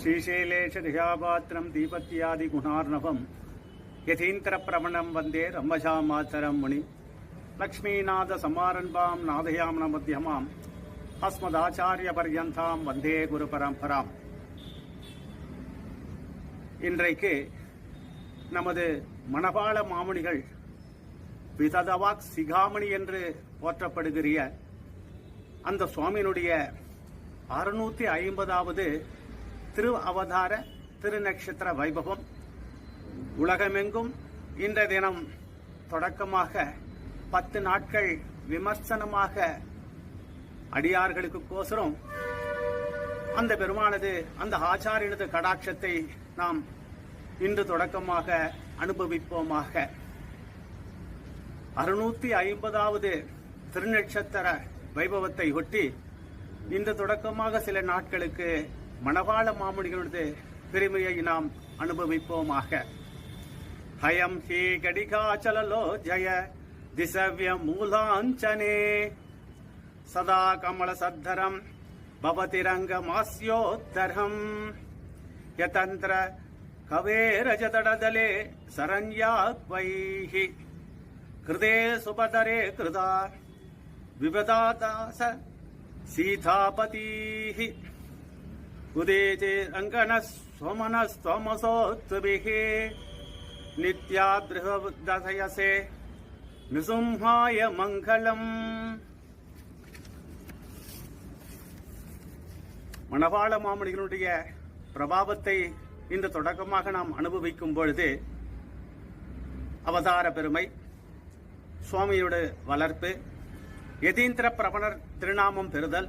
ஸ்ரீசைலேஷதிகாபாத்திரம் தீபத்தியாதி குணார்ணவம். யதீந்திரப்பிரமணம் வந்தே ரம்மஷா மாத்தரம் முனி. லக்ஷ்மீநாத சமாரன்பாம் நாதயாமன மத்தியமாம் அஸ்மதாச்சாரிய பர்யந்தாம் வந்தே குரு பரம்பராம். இன்றைக்கு நமது மணபாள மாமுனிகள் விததவாக் சிகாமணி என்று போற்றப்படுகிற அந்த சுவாமியினுடைய அறுநூத்தி ஐம்பதாவது திரு அவதார திருநக்ஷத்திர வைபவம். உலகமெங்கும் இந்த தினம் தொடக்கமாக பத்து நாட்கள் விமர்சனமாக அடியார்களுக்கு கோசரம் அந்த பெருமானது அந்த ஆச்சாரியனது கடாட்சத்தை நாம் இன்று தொடக்கமாக அனுபவிப்போமாக. அறுநூத்தி ஐம்பதாவது திருநட்சத்திர வைபவத்தை ஒட்டி இந்த தொடக்கமாக சில நாட்களுக்கு மணவாள மாமுனிகளது பெருமையை நாம் அனுபவிப்போமாக ஹயம் ஹே கடிகாச்சலலோ ஜய திசவ்ய மூலாஞ்சனே சதா கமல சத்தரம் பவதி ரங்கமாஸ்யோத்தரம் யதந்திர கவேரஜதடதலே சரண்யாக்வைः कृते सुपतरे कृता विवदादास सीतापतीः உதேஜே அங்கன சோமனஸ்தோமசோத்பிः நித்யாத்ருகதயசே நிசும்ஹாய மங்களம் மணவாள மாமணிகளுடைய பிரபாவத்தை இந்த தொடக்கமாக நாம் அனுபவிக்கும் பொழுது அவதார பெருமை சுவாமியோட வளர்ப்பு எதீந்திர பிரபணர் திருநாமம் பெறுதல்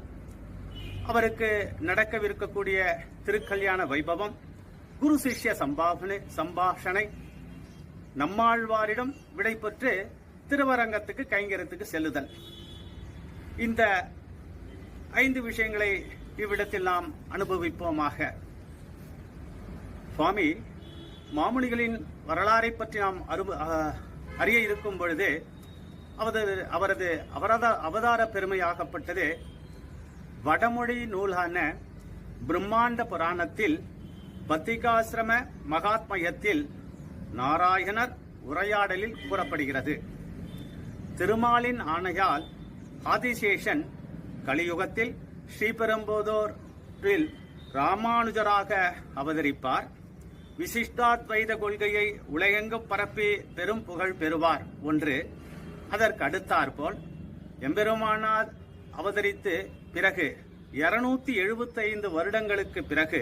அவருக்கு நடக்கவிருக்கக்கூடிய திருக்கல்யாண வைபவம் குரு சிஷ்ய சம்பாஷணை சம்பாஷணை நம்மாழ்வாரிடம் விடை பெற்று திருவரங்கத்துக்கு கைங்கரத்துக்கு செல்லுதல். இந்த ஐந்து விஷயங்களை இவ்விடத்தில் நாம் அனுபவிப்போமாக. சுவாமி மாமுனிகளின் வரலாறை பற்றி நாம் அருப அறிய இருக்கும் பொழுது அவரது அவரது அவரத அவதார பெருமையாகப்பட்டது வடமொழி நூலான பிரம்மாண்ட புராணத்தில் பத்திகாசிரம மகாத்மயத்தில் நாராயணர் உரையாடலில் கூறப்படுகிறது. திருமாலின் ஆணையால் ஆதிசேஷன் கலியுகத்தில் ஸ்ரீபெரும்போதோரில் ராமானுஜராக அவதரிப்பார். விசிஷ்டாத்வைத கொள்கையை உலகெங்கு பரப்பி பெரும் புகழ் பெறுவார் ஒன்று. அதற்கு அடுத்தாற்போல் எம்பெருமானார் அவதரித்து பிறகு இருநூத்தி எழுபத்தைந்து வருடங்களுக்கு பிறகு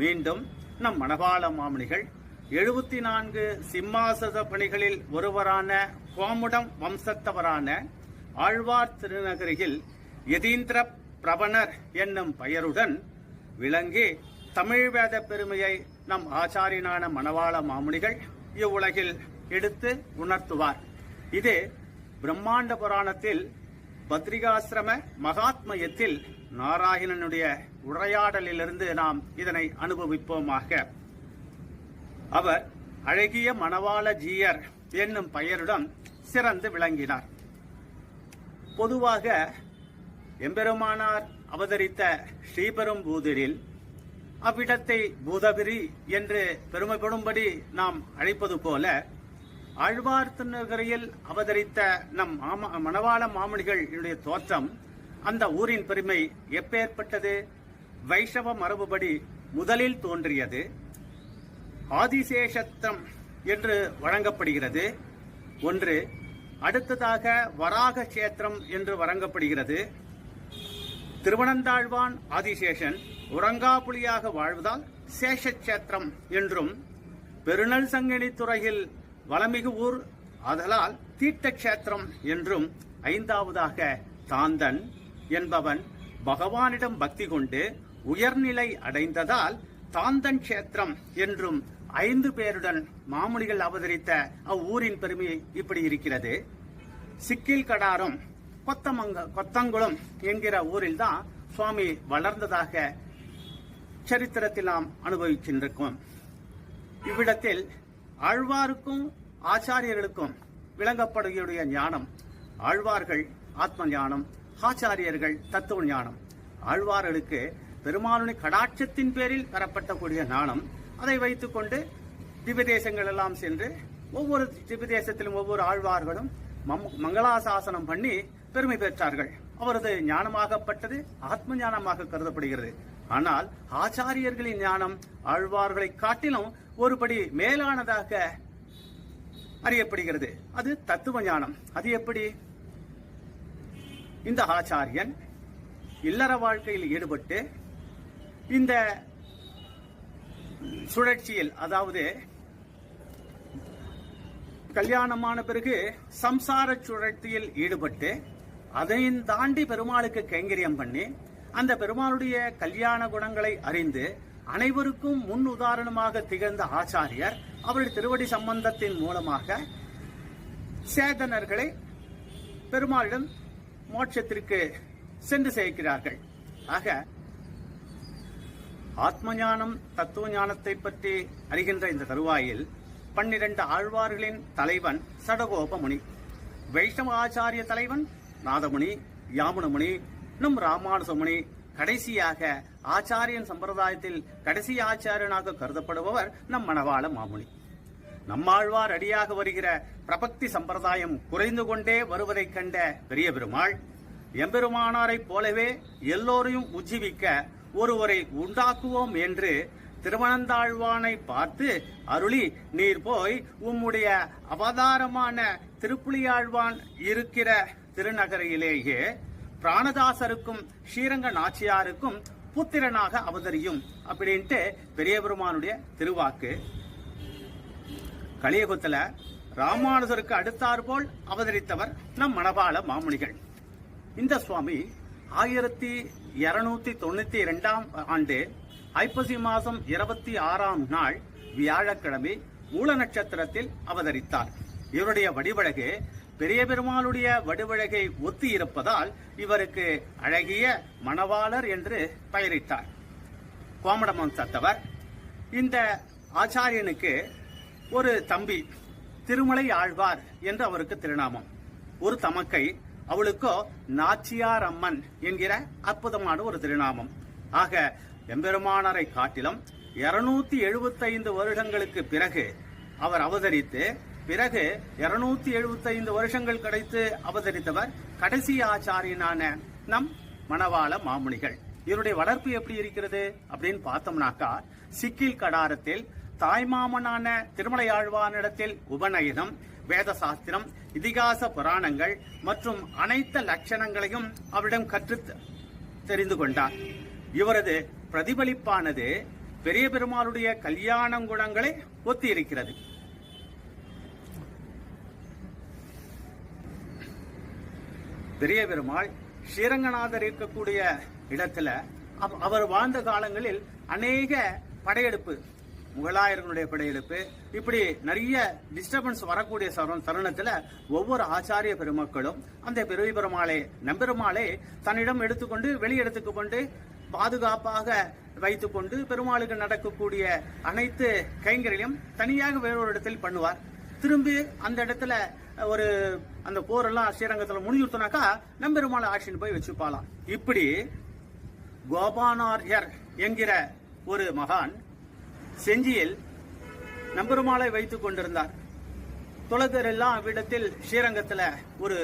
மீண்டும் நம் மணவாள மாமுனிகள் எழுபத்தி நான்கு சிம்மாசத பணிகளில் ஒருவரான கோமுடம் வம்சத்தவரான ஆழ்வார் திருநகரியில் யதீந்திர பிரபணர் என்னும் பெயருடன் விளங்கி தமிழ் வேத பெருமையை நம் ஆச்சாரியனான மணவாள மாமுனிகள் இவ்வுலகில் எடுத்து உணர்த்துவார். இது பிரம்மாண்ட புராணத்தில் பத்ரிகாசிரம மகாத்மயத்தில் நாராயணனுடைய உரையாடலிலிருந்து நாம் இதனை அனுபவிப்போமாக. அவர் அழகிய மணவாள ஜீயர் என்னும் பெயருடன் சிறந்து விளங்கினார். பொதுவாக எம்பெருமானார் அவதரித்த ஸ்ரீபெரும்பூதிரில் அவ்விடத்தை பூதபிரி என்று பெருமைப்படும்படி நாம் அழைப்பது போல ஆழ்வார்திருநகரையில் அவதரித்த நம் மாம மணவாள மாமணிகள் என்னுடைய தோற்றம். அந்த ஊரின் பெருமை எப்பேற்பட்டது? வைஷவ மரபுபடி முதலில் தோன்றியது. ஆதிசேஷத்தம் என்று வழங்கப்படுகிறது. ஒன்று அடுத்ததாக வராக கஷேத்திரம் என்று வழங்கப்படுகிறது. திருவனந்தாழ்வான் ஆதிசேஷன் உறங்காப்புலியாக வாழ்வதால் சேஷக்ஷேத்திரம் என்றும் பெருநல் சங்கனி துறையில் வளமிகு ஊர். ஆதலால் தீர்த்தக்ஷேத்திரம் என்றும் ஐந்தாவதாக தாந்தன் என்பவன் பகவானிடம் பக்தி கொண்டு உயர்நிலை அடைந்ததால் தாந்தன் கஷேத்திரம் என்றும் ஐந்து பேருடன் மாமுனிகள் அவதரித்த அவ்வூரின் பெருமை இப்படி இருக்கிறது. சிக்கில் கடாரம் கொத்தமங்க கொத்தங்குளம் என்கிற ஊரில் தான் சுவாமி வளர்ந்ததாக சரித்திரத்தில் நாம் அனுபவிக்கின்றோம் இவ்விடத்தில் ஆழ்வாருக்கும் ஆச்சாரியர்களுக்கும் விளங்கப்படுகிற ஞானம். ஆழ்வார்கள் ஆத்ம ஞானம் ஆச்சாரியர்கள் தத்துவ ஞானம். ஆழ்வார்களுக்கு பெருமாளுடைய கடாட்சத்தின் பேரில் பெறப்பட்டக்கூடிய ஞானம். அதை வைத்துக்கொண்டு திவ்ய எல்லாம் சென்று ஒவ்வொரு திவ்யதேசத்திலும் ஒவ்வொரு ஆழ்வார்களும் மம்- மங்களாசாசனம் பண்ணி பெருமை பெற்றார்கள். அவரது ஞானமாகப்பட்டது ஆத்ம ஞானமாக கருதப்படுகிறது. ஆனால் ஆச்சாரியர்களின் ஞானம் ஆழ்வார்களை காட்டிலும் ஒருபடி மேலானதாக அறியப்படுகிறது. அது தத்துவ ஞானம். அது எப்படி? இந்த ஆச்சாரியன் இல்லற வாழ்க்கையில் ஈடுபட்டு இந்த சுழற்சியில் அதாவது கல்யாணமான பிறகு சம்சார சுழற்சியில் ஈடுபட்டு அதையும் தாண்டி பெருமாளுக்கு கைங்கரியம் பண்ணி அந்த பெருமாளுடைய கல்யாண குணங்களை அறிந்து அனைவருக்கும் முன் உதாரணமாக திகழ்ந்த ஆச்சாரியர் அவருடைய திருவடி சம்பந்தத்தின் மூலமாக சேதனர்களை பெருமாளிடம் மோட்சத்திற்கு சென்று சேர்க்கிறார்கள். ஆக ஆத்ம ஞானம் தத்துவ ஞானத்தை பற்றி அறிகின்ற இந்த தருவாயில் பன்னிரண்டு ஆழ்வார்களின் தலைவன் சடகோபமுனி வைஷ்ணவ ஆச்சாரிய தலைவன் நாதமுனி யாமுனமுனி நம் ராமானுசமுனி கடைசியாக ஆச்சாரியன் சம்பிரதாயத்தில் கடைசி ஆச்சாரியனாக கருதப்படுபவர் நம் மணவாள மாமுனி. நம்மாழ்வார் அடியாக வருகிற பிரபக்தி சம்பிரதாயம் குறைந்து கொண்டே வருவதைக் கண்ட பெரிய பெருமாள் எம்பெருமானாரைப் போலவே எல்லோரையும் உஜ்ஜீவிக்க ஒருவரை உண்டாக்குவோம் என்று திருவனந்தாழ்வானை பார்த்து அருளி நீர் போய் உம்முடைய அவதாரமான திருப்புலியாழ்வான் இருக்கிற திருநகரையிலேயே பிராணதாசருக்கும் ஸ்ரீரங்க நாச்சியாருக்கும் புத்திரனாக அவதரியும். அப்படின்ட்டு பெரிய பெருமானுடைய திருவாக்கு. கலியுகத்துல ராமானுஜருக்கு அடுத்தாற்போல் அவதரித்தவர் நம் மணவாள மாமுனிகள். இந்த சுவாமி ஆயிரத்தி இருநூத்தி தொண்ணூத்தி இரண்டாம் ஆண்டு ஐப்பசி மாதம் இருபத்தி ஆறாம் நாள் வியாழக்கிழமை மூல நட்சத்திரத்தில் அவதரித்தார். இவருடைய வடிவழகு பெரிய பெருமாளுடைய வடுவழகை ஒத்தி இருப்பதால் இவருக்கு அழகிய மணவாளர் என்று பெயரிட்டார். கோமடமம் சத்தவர் இந்த ஆச்சாரியனுக்கு ஒரு தம்பி திருமலை ஆழ்வார் என்று அவருக்கு திருநாமம். ஒரு தமக்கை அவளுக்கோ நாச்சியார் அம்மன் என்கிற அற்புதமான ஒரு திருநாமம். ஆக எம்பெருமானரை காட்டிலும் இருநூத்தி எழுபத்தைந்து வருடங்களுக்கு பிறகு அவர் அவதரித்து பிறகு இருநூத்தி எழுபத்தைந்து வருஷங்கள் கிடைத்து அவதரித்தவர் கடைசி ஆச்சாரியனான நம் மணவாள மாமுனிகள். இவருடைய வளர்ப்பு எப்படி இருக்கிறது அப்படின்னு பார்த்தோம்னாக்கா சிக்கில் கடாரத்தில் தாய்மாமனான திருமலையாழ்வானிடத்தில் உபநயனம் வேத சாஸ்திரம் இதிகாச புராணங்கள் மற்றும் அனைத்து லட்சணங்களையும் அவரிடம் கற்று தெரிந்து கொண்டார். இவரது பிரதிபலிப்பானது பெரிய பெருமாளுடைய கல்யாண குணங்களை ஒத்தி இருக்கிறது பெரிய பெருமாள் ஸ்ரீரங்கநாதர் இருக்கக்கூடிய இடத்துல அவர் வாழ்ந்த காலங்களில் அநேக படையெடுப்பு முகலாயர்களுடைய படையெடுப்பு இப்படி நிறைய டிஸ்டர்பன்ஸ் வரக்கூடிய தருணத்துல ஒவ்வொரு ஆச்சாரிய பெருமக்களும் அந்த பெருவி பெருமாளை நம்பெருமாளை தன்னிடம் எடுத்துக்கொண்டு வெளியெடுத்துக் கொண்டு பாதுகாப்பாக வைத்துக்கொண்டு பெருமாளுக்கு நடக்கக்கூடிய அனைத்து கைங்கரையும் தனியாக வேறொரு இடத்தில் பண்ணுவார். திரும்பி அந்த இடத்துல ஒரு அந்த போரெல்லாம் ஸ்ரீரங்கத்தில் முடிஞ்சுட்டோம்னாக்கா நம்பெருமாள் ஆட்சின்னு போய் வச்சுப்பாலாம் இப்படி கோபானார்யர் என்கிற ஒரு மகான் செஞ்சியில் நம்பெருமாளை வைத்துக் கொண்டிருந்தார். தொலைதர் எல்லாம் அவ்விடத்தில் ஸ்ரீரங்கத்தில் ஒரு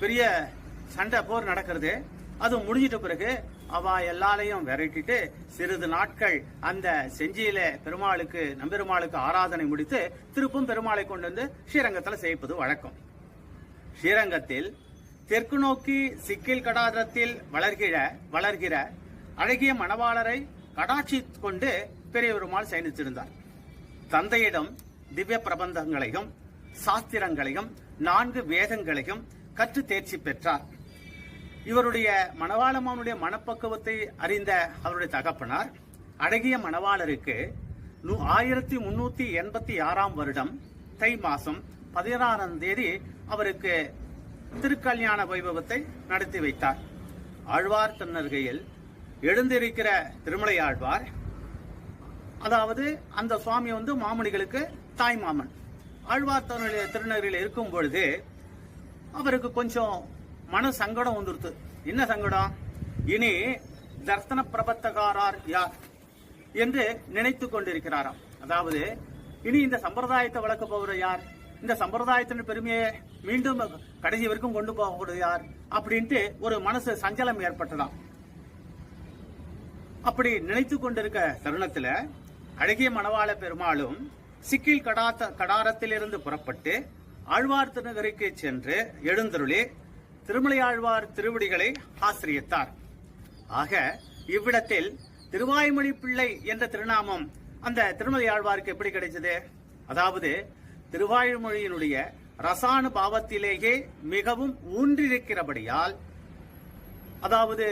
பெரிய சண்டை போர் நடக்கிறது. அது முடிஞ்சிட்ட பிறகு அவ எல்லாரையும் விரட்டிட்டு சிறிது நாட்கள் அந்த செஞ்சியில பெருமாளுக்கு நம்பெருமாளுக்கு ஆராதனை முடித்து திருப்பும் பெருமாளை கொண்டு வந்து ஸ்ரீரங்கத்துல செய்ப்பது வழக்கம். ஸ்ரீரங்கத்தில் தெற்கு நோக்கி சிக்கில் கடாரத்தில் வளர்கிற வளர்கிற அழகிய மணவாளரை கடாட்சி கொண்டு பெரிய பெருமாள் சயனித்திருந்தார். தந்தையிடம் திவ்ய பிரபந்தங்களையும் சாஸ்திரங்களையும் நான்கு வேதங்களையும் கற்று தேர்ச்சி பெற்றார். இவருடைய மணவாளமானுடைய மனப்பக்குவத்தை அறிந்த அவருடைய தகப்பனார் அழகிய மணவாளருக்கு நூ- ஆயிரத்தி முன்னூத்தி எண்பத்தி ஆறாம் வருடம் தை மாசம் பதினாறாம் தேதி அவருக்கு திருக்கல்யாண வைபவத்தை நடத்தி வைத்தார். ஆழ்வார் தன்னர்கையில் எழுந்திருக்கிற திருமலை ஆழ்வார் அதாவது அந்த சுவாமி வந்து மாமணிகளுக்கு தாய் மாமன். ஆழ்வார் திருநகரில் இருக்கும் பொழுது அவருக்கு கொஞ்சம் மன சங்கடம் வந்துருது என்ன சங்கடம்? இனி தர்சன பிரபத்தகாரார் யார் என்று நினைத்து கொண்டிருக்கிறாராம். அதாவது இனி இந்த சம்பிரதாயத்தை வளர்க்க போகிற யார்? இந்த சம்பிரதாயத்தின் பெருமையை மீண்டும் கடைசி வரைக்கும் கொண்டு போகக்கூடிய யார்? அப்படின்ட்டு ஒரு மனசு சஞ்சலம் ஏற்பட்டதாம். அப்படி நினைத்து கொண்டிருக்க தருணத்துல அழகிய மணவாள பெருமாளும் சிக்கில் கடாத்த கடாரத்திலிருந்து புறப்பட்டு ஆழ்வார் திருநகருக்கு சென்று எழுந்தருளி திருமலை ஆழ்வார் திருவடிகளை ஆசிரியத்தார். ஆக இவ்விடத்தில் திருவாய்மொழி பிள்ளை என்ற திருநாமம் அந்த திருமலையாழ்வாருக்கு எப்படி கிடைச்சது? அதாவது திருவாய்மொழியினுடைய ரசானு பாவத்திலேயே மிகவும் ஊன்றிருக்கிறபடியால் அதாவது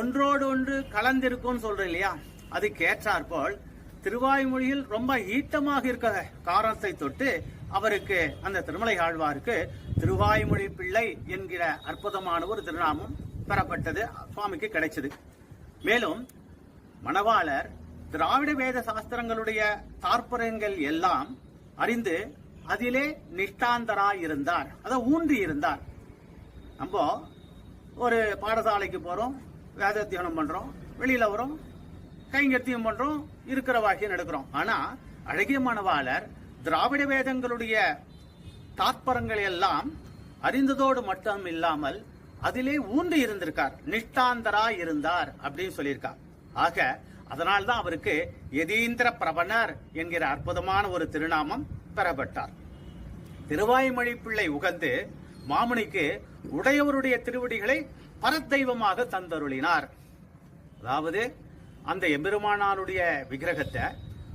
ஒன்றோடு ஒன்று கலந்திருக்கும் சொல்றேன் இல்லையா? அதுக்கு ஏற்றாற்போல் திருவாய்மொழியில் ரொம்ப ஈட்டமாக இருக்க காரணத்தை தொட்டு அவருக்கு அந்த திருமலை ஆழ்வாருக்கு திருவாய்மொழி பிள்ளை என்கிற அற்புதமான ஒரு திருநாமம் பெறப்பட்டது சுவாமிக்கு கிடைச்சது. மேலும் மணவாளர் திராவிட வேத சாஸ்திரங்களுடைய தாற்பயங்கள் எல்லாம் அறிந்து அதிலே நிஷ்டாந்தராய் இருந்தார் அதை ஊன்றி இருந்தார் நம்ம ஒரு பாடசாலைக்கு போறோம் வேத தியானம் பண்றோம் வெளியில வரும் கைங்கத்தியம் பண்றோம் இருக்கிற வாக்கியம் நடக்கிறோம். ஆனா அழகிய மணவாளர் திராவிட வேதங்களுடைய தாத்பரங்களை எல்லாம் அறிந்ததோடு மட்டும் இல்லாமல் அதிலே ஊன்றி இருந்திருக்கார். நிஷ்டாந்தரா இருந்தார் அப்படின்னு சொல்லியிருக்கார். ஆக அதனால்தான் அவருக்கு எதீந்திர பிரபணர் என்கிற அற்புதமான ஒரு திருநாமம் பெறப்பட்டார். திருவாய்மொழி பிள்ளை உகந்து மாமுனிக்கு உடையவருடைய திருவடிகளை பரதெய்வமாக தந்தருளினார். அதாவது அந்த எம்பெருமானாருடைய விக்கிரகத்தை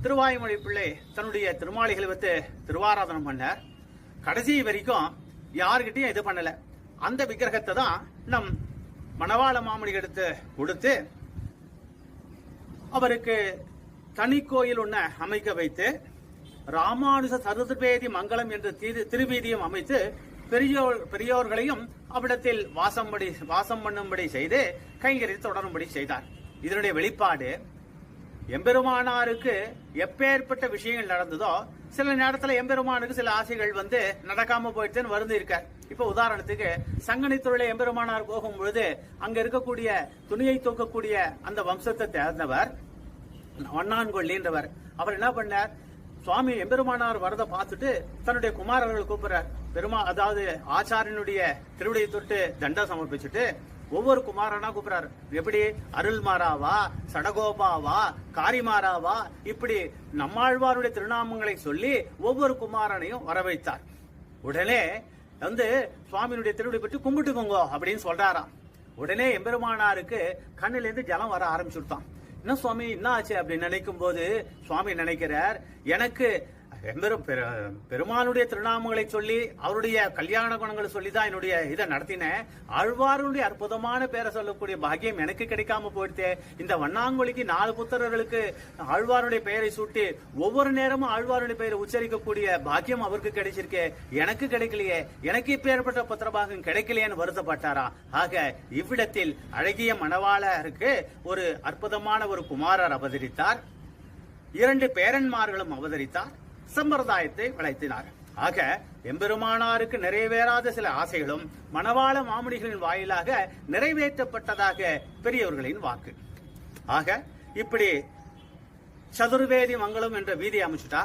திருவாய்மொழி பிள்ளை தன்னுடைய திருமாளிகளை வைத்து திருவாராதனம் பண்ணார். கடைசி வரைக்கும் யாருக்கிட்டையும் இது பண்ணல. அந்த விக்கிரகத்தை தான் நம் மணவாள மாமணி எடுத்து கொடுத்து அவருக்கு தனி கோயில் ஒண்ண அமைக்க வைத்து ராமானுஜ சதுர்வேதி மங்கலம் என்ற திரு திருவீதியும் அமைத்து பெரியோர் பெரியோர்களையும் அவ்விடத்தில் வாசம்படி வாசம் பண்ணும்படி செய்து கைங்கரித்து தொடரும்படி செய்தார். இதனுடைய வெளிப்பாடு எம்பெருமானாருக்கு எப்பேற்பட்ட விஷயங்கள் நடந்ததோ சில நேரத்துல எம்பெருமானுக்கு சில ஆசைகள் வந்து நடக்காம போயிடுச்சுன்னு வருந்து இருக்கார். இப்ப உதாரணத்துக்கு சங்கனி தொழிலை எம்பெருமானார் போகும் பொழுது அங்க இருக்கக்கூடிய துணியை தூக்கக்கூடிய அந்த வம்சத்தை தேர்ந்தவர் வண்ணான்கொள்ளின்றவர் அவர் என்ன பண்ணார்? சுவாமி எம்பெருமானார் வரத பார்த்துட்டு தன்னுடைய குமாரர்கள் கூப்பிடுறார். பெருமா அதாவது ஆச்சாரியனுடைய திருவிடையை தொட்டு தண்டா சமர்ப்பிச்சுட்டு ஒவ்வொரு குமாரனா கூப்பிடுறாரு. எப்படி? அருள்மாராவா சடகோபாவா காரிமாராவா இப்படி நம்மாழ்வாருடைய திருநாமங்களை சொல்லி ஒவ்வொரு குமாரனையும் வர வைத்தார் உடனே வந்து சுவாமியினுடைய திருவிடை பற்றி கும்பிட்டுக்கோங்க அப்படின்னு சொல்றாராம். உடனே எம்பெருமானாருக்கு கண்ணுல இருந்து ஜலம் வர ஆரம்பிச்சுட்டான். என்ன சுவாமி என்ன ஆச்சு அப்படின்னு நினைக்கும் போது சுவாமி நினைக்கிறார் எனக்கு வெம்பெரும் பெரு- பெருமானுடைய திருநாமங்களை சொல்லி அவருடைய கல்யாண குணங்களை சொல்லி தான் என்னுடைய இதை நடத்தினேன். ஆழ்வாருடைய அற்புதமான பேரை சொல்லக்கூடிய பாக்கியம் எனக்கு கிடைக்காம போயிடுதே இந்த வண்ணாங்குழிக்கு நாலு புத்திரர்களுக்கு ஆழ்வாருடைய பெயரை சூட்டி ஒவ்வொரு நேரமும் ஆழ்வாருடைய பெயரை உச்சரிக்கக்கூடிய பாக்கியம் அவருக்கு கிடைச்சிருக்கே. எனக்கு கிடைக்கலையே. எனக்கு இப்பேற்பட்ட புத்திரபாகம் கிடைக்கலையேன்னு வருத்தப்பட்டாராம் ஆக இவ்விடத்தில் அழகிய மணவாளருக்கு ஒரு அற்புதமான ஒரு குமாரர் அவதரித்தார். இரண்டு பேரன்மார்களும் அவதரித்தார். சம்பிரதாயத்தை வளைத்தினார் ஆக எம்பெருமானாருக்கு நிறைவேறாத சில ஆசைகளும் மணவாள மாமுனிகளின் வாயிலாக நிறைவேற்றப்பட்டதாக பெரியவர்களின் வாக்கு. ஆக இப்படி சதுர்வேதி மங்கலம் என்ற வீதி அமைச்சுட்டா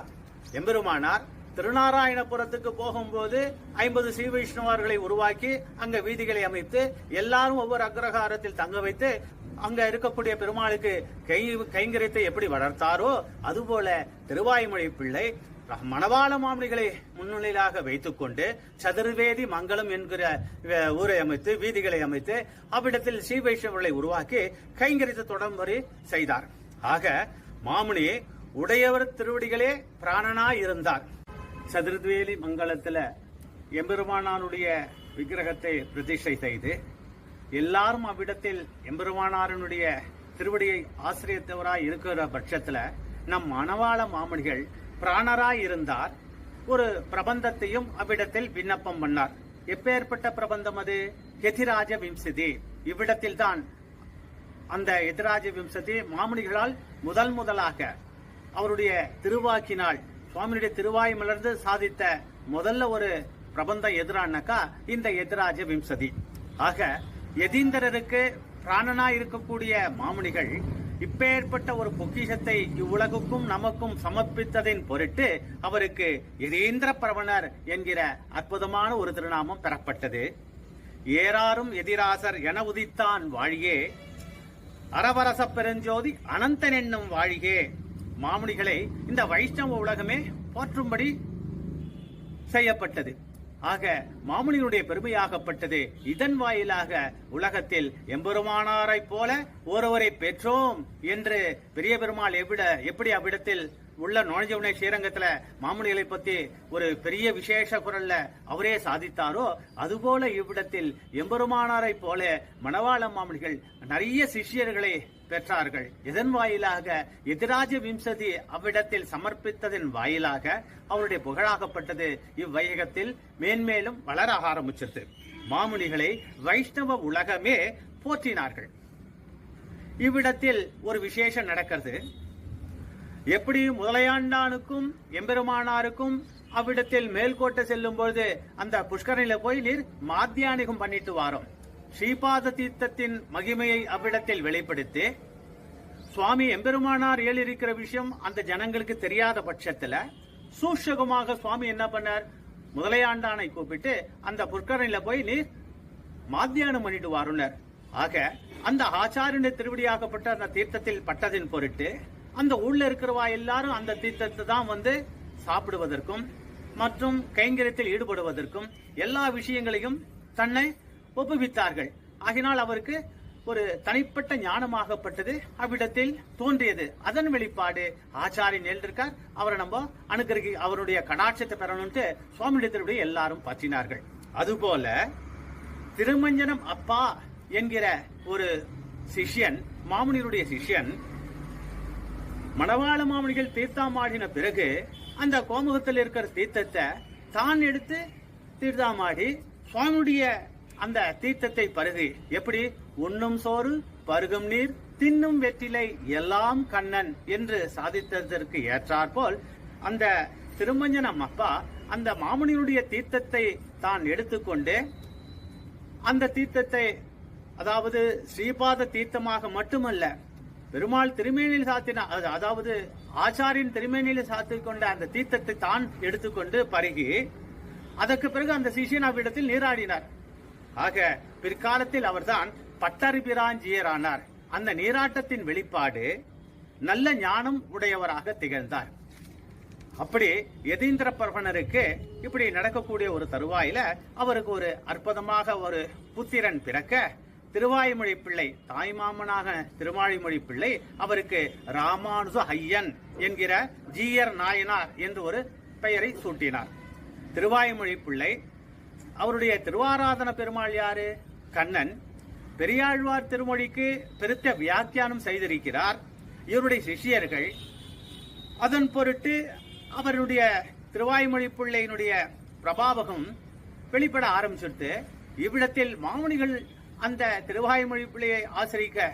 எம்பெருமானார் திருநாராயணபுரத்துக்கு போகும்போது ஐம்பது ஸ்ரீ வைஷ்ணவர்களை உருவாக்கி அங்க வீதிகளை அமைத்து எல்லாரும் ஒவ்வொரு அக்ரஹாரத்தில் தங்க வைத்து அங்க இருக்கக்கூடிய பெருமாளுக்கு கை கைங்கரியத்தை எப்படி வளர்த்தாரோ அதுபோல திருவாய்மொழி பிள்ளை மணவாள மாமணிகளை முன்னிலையாக வைத்துக்கொண்டு சதுர்வேதி மங்கலம் என்கிற ஊரை அமைத்து வீதிகளை அமைத்து அவ்விடத்தில் ஸ்ரீ வைஷ்ணவர்களை உருவாக்கி கைங்கரித்த தொடர்படி செய்தார். ஆக மாமுனி உடையவர் திருவடிகளே பிராணனாய் இருந்தார். சதுர்வேலி மங்கலத்துல எம்பெருமானாருடைய விக்கிரகத்தை பிரதிஷ்டை செய்து எல்லாரும் அவ்விடத்தில் எம்பெருமானாரனுடைய திருவடியை ஆசிரியத்தவராய் இருக்கிற பட்சத்துல நம் மணவாள மாமணிகள் பிராணராயிருந்தார். ஒரு பிரபந்தத்தையும் அவ்விடத்தில் விண்ணப்பம் பண்ணார். எப்பேற்பட்ட பிரபந்தம் அது? எதிராஜ விம்சதி இவ்விடத்தில் தான் அந்த எதிராஜ விம்சதி மாமுனிகளால் முதல் முதலாக அவருடைய திருவாக்கினால் சுவாமியுடைய திருவாய் மலர்ந்து சாதித்த முதல்ல ஒரு பிரபந்தம் எதிரானாக்கா இந்த எதிராஜ விம்சதி ஆக எதீந்தரருக்கு பிராணனா இருக்கக்கூடிய மாமுனிகள் இப்பேற்பட்ட ஒரு பொக்கிஷத்தை இவ்வுலகுக்கும் நமக்கும் சமர்ப்பித்ததின் பொருட்டு அவருக்கு எதேந்திர பிரவணர் என்கிற அற்புதமான ஒரு திருநாமம் பெறப்பட்டது. ஏறாரும் எதிராசர் என உதித்தான் வாழியே. அரவரச பெருஞ்சோதி அனந்தன் என்னும் வாழிகே. மாமுனிகளை இந்த வைஷ்ணவ உலகமே போற்றும்படி செய்யப்பட்டது. ஆக மாமுனிகளுடைய பெருமையாகப்பட்டது இதன் வாயிலாக உலகத்தில் எம்பெருமானாரைப் போல ஒருவரை பெற்றோம் என்று பெரிய பெருமாள் எவ்விட எப்படி அவ்விடத்தில் உள்ள நுழைஞ்சவுடனே ஸ்ரீரங்கத்துல மாமுனிகளை பத்தி ஒரு பெரிய விசேஷ குரல்ல அவரே சாதித்தாரோ அதுபோல இவ்விடத்தில் எம்பெருமானாரைப் போல மணவாள மாமுனிகள் நிறைய சிஷ்யர்களை பெற்றார்கள். இதன் வாயிலாக எதிராஜ விம்சதி அவ்விடத்தில் சமர்ப்பித்ததன் வாயிலாக அவருடைய புகழாகப்பட்டது இவ்வையகத்தில் மேன்மேலும் வளர ஆரம்பிச்சது. மாமுனிகளை வைஷ்ணவ உலகமே போற்றினார்கள். இவ்விடத்தில் ஒரு விசேஷம் நடக்கிறது. எப்படி முதலையாண்டானுக்கும் எம்பெருமானாருக்கும் அவ்விடத்தில் மேல்கோட்டை செல்லும் பொழுது அந்த புஷ்கரனில போய் நீர் மாத்தியானிகம் பண்ணிட்டு வாரோம். ஸ்ரீபாத தீர்த்தத்தின் மகிமையை அவ்விடத்தில் வெளிப்படுத்தி சுவாமி எம்பெருமானார் ஏழிருக்கிற விஷயம் அந்த ஜனங்களுக்கு தெரியாத பட்சத்துல சூஷகமாக சுவாமி என்ன பண்ணார்? முதலையாண்டானை கூப்பிட்டு அந்த புஷ்கரனில போய் நீர் மாத்தியானம் பண்ணிட்டு வாருனர் ஆக அந்த ஆச்சாரிய திருவடியாகப்பட்ட அந்த தீர்த்தத்தில் பட்டதின் பொருட்டு அந்த உள்ள இருக்கிறவா எல்லாரும் அந்த தீர்த்தத்தை தான் வந்து சாப்பிடுவதற்கும் மற்றும் கைங்கரியத்தில் ஈடுபடுவதற்கும் எல்லா விஷயங்களையும் தன்னை ஒப்புவித்தார்கள். ஆகினால் அவருக்கு ஒரு தனிப்பட்ட ஞானமாகப்பட்டது. அவ்விடத்தில் தோன்றியது. அதன் வெளிப்பாடு ஆச்சாரியன் எழுதிருக்கார் அவரை நம்ம அனுகிரகி அவருடைய கடாட்சத்தை பெறணும்ட்டு சுவாமியிடத்தினுடைய எல்லாரும் பற்றினார்கள். அதுபோல திருமஞ்சனம் அப்பா என்கிற ஒரு சிஷ்யன் மாமுனியருடைய சிஷ்யன் மணவாள மாமணிகள் தீர்த்தாமாடின பிறகு அந்த கோமுகத்தில் இருக்கிற தீர்த்தத்தை தான் எடுத்து தீர்த்தாமாடி சுவாமியுடைய அந்த தீர்த்தத்தை பருகி. எப்படி? உண்ணும் சோறு பருகும் நீர் தின்னும் வெற்றிலை எல்லாம் கண்ணன் என்று சாதித்ததற்கு ஏற்றாற்போல் அந்த திருமஞ்சனம் அப்பா அந்த மாமுனியுடைய தீர்த்தத்தை தான் எடுத்துக்கொண்டு அந்த தீர்த்தத்தை அதாவது ஸ்ரீபாத தீர்த்தமாக மட்டுமல்ல பெருமாள் திருமேனியில் சாத்தின அது- அதாவது ஆச்சாரியின் திருமேனியில் சாத்திக் கொண்ட அந்த தீர்த்தத்தை தான் எடுத்துக்கொண்டு பருகி அதற்கு பிறகு அந்த சிஷியன் அவ்விடத்தில் நீராடினார். ஆக பிற்காலத்தில் அவர்தான் பட்டறிபிராஞ்சியரானார் அந்த நீராட்டத்தின் வெளிப்பாடு நல்ல ஞானம் உடையவராக திகழ்ந்தார். அப்படி யதீந்திர பர்வனருக்கு இப்படி நடக்கக்கூடிய ஒரு தருவாயில அவருக்கு ஒரு அற்புதமாக ஒரு புத்திரன் பிறக்க திருவாய்மொழி பிள்ளை தாய்மாமனாக திருவாய்மொழி பிள்ளை அவருக்கு ராமானுஜ ஐயன் என்கிற ஜீயர் நாயனார் என்று ஒரு பெயரை சூட்டினார். திருவாய்மொழி பிள்ளை அவருடைய திருவாராதன பெருமாள் யாரு? கண்ணன். பெரியாழ்வார் திருமொழிக்கு பெருத்த வியாக்கியானம் செய்திருக்கிறார். இவருடைய சிஷ்யர்கள் அதன் பொருட்டு அவருடைய திருவாய்மொழி பிள்ளையினுடைய பிரபாவகம் வெளிப்பட ஆரம்பிச்சிருத்து இவ்விடத்தில் மாமுனிகள் அந்த திருவாய்மொழி பிள்ளையை ஆசிரிக்க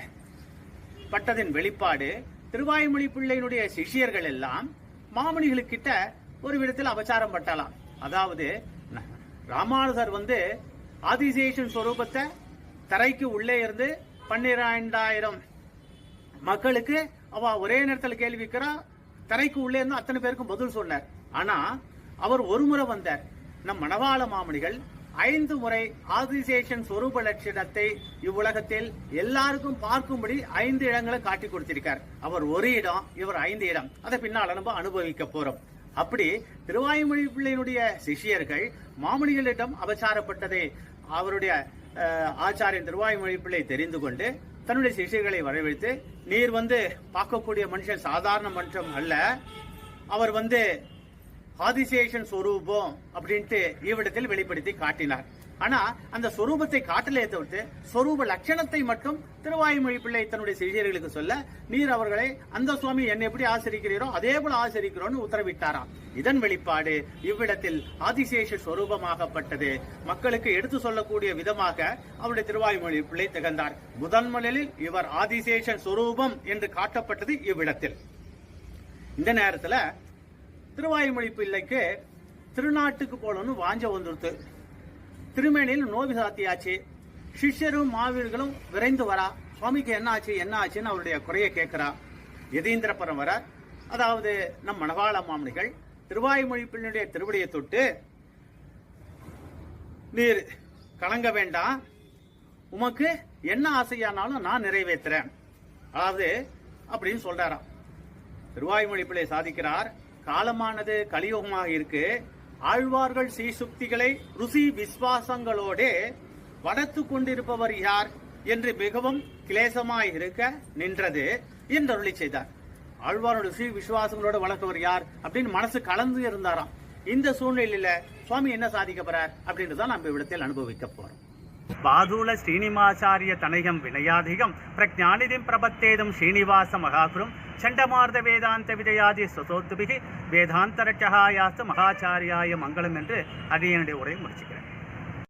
பட்டதின் வெளிப்பாடு திருவாய்மொழி பிள்ளையினுடைய சிஷ்யர்கள் எல்லாம் மாமுனிகளுக்கிட்ட ஒரு விதத்தில் அபச்சாரம் பட்டலாம். அதாவது ந- ராமானுஜர் வந்து ஆதிசேஷன் ஸ்வரூபத்தை தரைக்கு உள்ளே இருந்து பன்னிரண்டாயிரம் மக்களுக்கு அவ ஒரே நேரத்துல கேள்வி கேட்கிறா தரைக்கு உள்ளே இருந்து அத்தனை பேருக்கும் பதில் சொன்னார். ஆனா அவர் ஒரு முறை வந்தார். நம் மணவாள மாமணிகள் ஐந்து முறை ஆதிசேஷன் சொரூப லட்சணத்தை இவ்வுலகத்தில் எல்லாருக்கும் பார்க்கும்படி ஐந்து இடங்களை காட்டி கொடுத்திருக்கார். அவர் ஒரு இடம் இவர் ஐந்து இடம். அதை பின்னால நம்ம அனுபவிக்க போறோம். அப்படி திருவாயுமொழி பிள்ளையினுடைய சிஷ்யர்கள் மாமணிகளிடம் அபச்சாரப்பட்டதை அவருடைய அஹ், ஆச்சாரியன் திருவாயுமொழி பிள்ளை தெரிந்து கொண்டு தன்னுடைய சிஷ்யர்களை வரவேற்று நீர் வந்து பார்க்கக்கூடிய மனுஷன் சாதாரண மனுஷன் அல்ல. அவர் வந்து ஆதிசேஷன் சொரூபம் அப்படின்ட்டு இவ்விடத்தில் வெளிப்படுத்தி காட்டினார். ஆனா அந்த சொரூபத்தை காட்டலே தவிர்த்து சொரூப லட்சணத்தை மட்டும் திருவாயுமொழி பிள்ளை தன்னுடைய சிகிச்சைகளுக்கு சொல்ல நீர் அவர்களை அந்த சுவாமி என்னை எப்படி ஆசிரிக்கிறீரோ அதே போல ஆசிரிக்கிறோன்னு உத்தரவிட்டாராம். இதன் வெளிப்பாடு இவ்விடத்தில் ஆதிசேஷ சொரூபமாகப்பட்டது. மக்களுக்கு எடுத்து சொல்லக்கூடிய விதமாக அவருடைய திருவாயுமொழி பிள்ளை திகழ்ந்தார். முதன் முதலில் இவர் ஆதிசேஷ சொரூபம் என்று காட்டப்பட்டது இவ்விடத்தில். இந்த நேரத்துல திருவாயுமொழி பிள்ளைக்கு திருநாட்டுக்கு போகணும்னு வாஞ்ச வந்துருத்து. திருமேனியில் நோவி சாத்தியாச்சு. சிஷ்யரும் மாவீர்களும் விரைந்து வரா. சுவாமிக்கு என்ன ஆச்சு என்ன ஆச்சுன்னு அவருடைய குறையை கேட்கிறா. யதீந்திரபுரம் வர அதாவது நம் மணவாள மாமணிகள் திருவாய்மொழி பிள்ளையுடைய திருவடியை தொட்டு நீர் கலங்க வேண்டாம். உமக்கு என்ன ஆசையானாலும் நான் நிறைவேற்றுறேன். அதாவது அப்படின்னு சொல்றாராம். திருவாய்மொழி பிள்ளை சாதிக்கிறார் காலமானது கலியுகமாக இருக்கு. ஆழ்வார்கள் சீசுக்திகளை ருசி விசுவாசங்களோடே வளர்த்து கொண்டிருப்பவர் யார் என்று மிகவும் கிளேசமாய் இருக்க நின்றது. என்று அருளி செய்தார். ஆழ்வாரோட ருசி விசுவாசங்களோட வளர்த்தவர் யார் அப்படின்னு மனசு கலந்து இருந்தாராம். இந்த சூழ்நிலையில சுவாமி என்ன சாதிக்க போறார் அப்படின்றதான் நம்ம இவ்விடத்தில் அனுபவிக்க போறோம். பாதூல ஸ்ரீனிவாசாரிய தனயம் வினயாதிகம் பிரஜானிதிம் பிரபத்தேதும் ஸ்ரீனிவாச மகாகுரும் சண்டமார்த வேதாந்த விஜயாதி சுசோத்துபிகி வேதாந்தரட்சகாயாஸ்து மகாச்சாரியாய மங்களம் என்று அடியனுடைய உரையை முடிச்சுக்கிறேன்.